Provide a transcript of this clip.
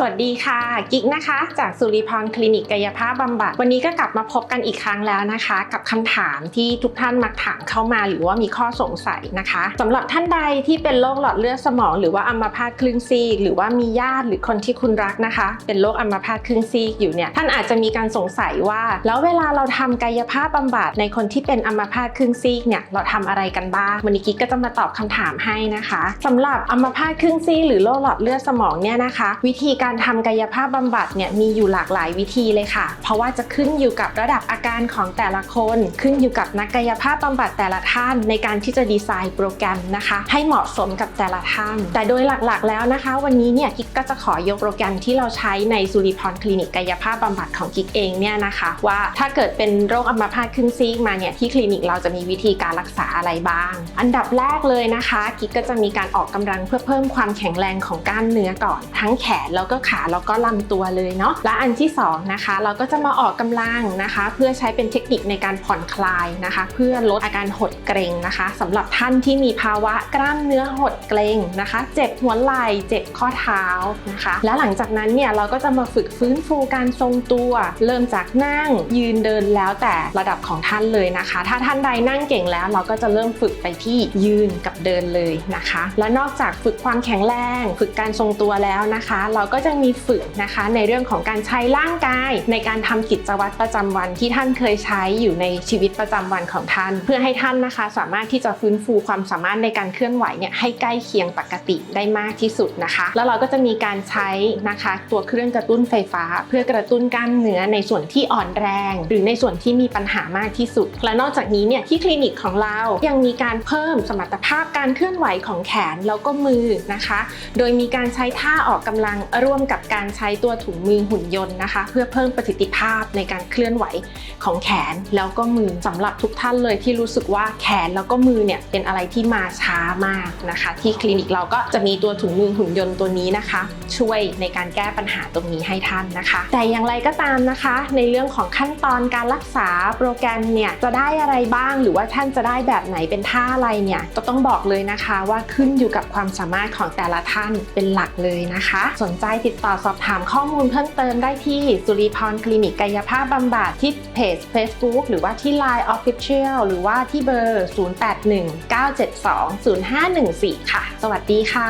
สวัสดีค่ะ กิ๊กนะคะ จากสุริพรคลินิกกายภาพบำบัด วันนี้ก็กลับมาพบกันอีกครั้งแล้วนะคะ กับคำถามที่ทุกท่านมักถามเข้ามาหรือว่ามีข้อสงสัยนะคะสำหรับท่านใดที่เป็นโรคหลอดเลือดสมอง หรือว่าอัมพาตครึ่งซีก หรือว่ามีญาติหรือคนที่คุณรักนะคะ เป็นโรคอัมพาตครึ่งซีกอยู่เนี่ยท่านอาจจะมีการสงสัยว่า แล้วเวลาเราทำกายภาพบำบัดในคนที่เป็นอัมพาตครึ่งซีกเนี่ยเราทำอะไรกันบ้างวันนี้กิ๊กก็จะมาตอบคำถามให้นะคะสำหรับอัมพาตครึ่งซีกหรือโรคหลอดเลือดสมองเนี่ยนะคะ วิธีการการทำกายภาพบำบัดเนี่ยมีอยู่หลากหลายวิธีเลยค่ะ เพราะว่าจะขึ้นอยู่กับระดับอาการของแต่ละคน ขึ้นอยู่กับนักกายภาพบำบัดแต่ละท่าน ในการที่จะดีไซน์โปรแกรมนะคะ ให้เหมาะสมกับแต่ละท่าน แต่โดยหลักๆ แล้วนะคะ วันนี้เนี่ยกิ๊กก็จะขอยกโปรแกรมที่เราใช้ในสุริพรคลินิกกายภาพบำบัดของกิ๊กเองเนี่ยนะคะ ว่าถ้าเกิดเป็นโรคอัมพาตครึ่งซีกมาเนี่ยที่คลินิกเราจะมีวิธีการรักษาอะไรบ้าง อันดับแรกเลยนะคะกิ๊กก็จะมีการออกกำลังเพื่อเพิ่มความแข็งแรงของกล้ามเนื้อก่อน ทั้งแขนแล้วก็ขาแล้วก็ลำตัวเลยเนาะและอันที่สองนะคะเราก็จะมาออกกำลังนะคะ เพื่อใช้เป็นเทคนิคในการผ่อนคลายนะคะ เพื่อลดอาการหดเกร็งนะคะสำหรับท่านที่มีภาวะกล้ามเนื้อหดเกร็งนะคะ เจ็บหัวไหล่เจ็บข้อเท้านะคะ และหลังจากนั้นเนี่ยเราก็จะมาฝึกฟื้นฟูการทรงตัว เริ่มจากนั่งยืนเดินแล้วแต่ระดับของท่านเลยนะคะ ถ้าท่านใดนั่งเก่งแล้ว เราก็จะเริ่มฝึกไปที่ยืนกับเดินเลยนะคะ และนอกจากฝึกความแข็งแรง ฝึกการทรงตัวแล้วนะคะ เราก็จะมีฝึกนะคะในเรื่องของการใช้ร่างกายในการทำกิจวัตรประจำวันที่ท่านเคยใช้อยู่ในชีวิตประจำวันของท่าน เพื่อให้ท่านนะคะ สามารถที่จะฟื้นฟูความสามารถในการเคลื่อนไหวเนี่ยให้ใกล้เคียงปกติได้มากที่สุดนะคะ แล้วเราก็จะมีการใช้นะคะตัวเครื่องกระตุ้นไฟฟ้า เพื่อกระตุ้นกล้ามเนื้อในส่วนที่อ่อนแรง หรือในส่วนที่มีปัญหามากที่สุด และนอกจากนี้เนี่ยที่คลินิกของเรายังมีการเพิ่มสมรรถภาพการเคลื่อนไหวของแขนแล้วก็มือนะคะ โดยมีการใช้ท่าออกกำลังร่วมกับการใช้ตัวถุงมือหุ่นยนต์นะคะ เพื่อเพิ่มประสิทธิภาพในการเคลื่อนไหวของแขนแล้วก็มือสำหรับทุกท่านเลยที่รู้สึกว่าแขนแล้วก็มือเนี่ยเป็นอะไรที่มาช้ามากนะคะ ที่คลินิกเราก็จะมีตัวถุงมือหุ่นยนต์ตัวนี้นะคะ ช่วยในการแก้ปัญหาตรงนี้ให้ท่านนะคะ แต่อย่างไรก็ตามนะคะ ในเรื่องของขั้นตอนการรักษาโปรแกรมเนี่ยจะได้อะไรบ้าง หรือว่าท่านจะได้แบบไหนเป็นท่าอะไรเนี่ยก็ต้องบอกเลยนะคะว่าขึ้นอยู่กับความสามารถของแต่ละท่านเป็นหลักเลยนะคะ สนใจติดต่อสอบถามข้อมูลเพิ่มเติมได้ที่สุริพรคลินิกกายภาพบำบัดที่เพจ Facebook หรือว่าที่ Line Official หรือว่าที่เบอร์ 0819720514 ค่ะ สวัสดีค่ะ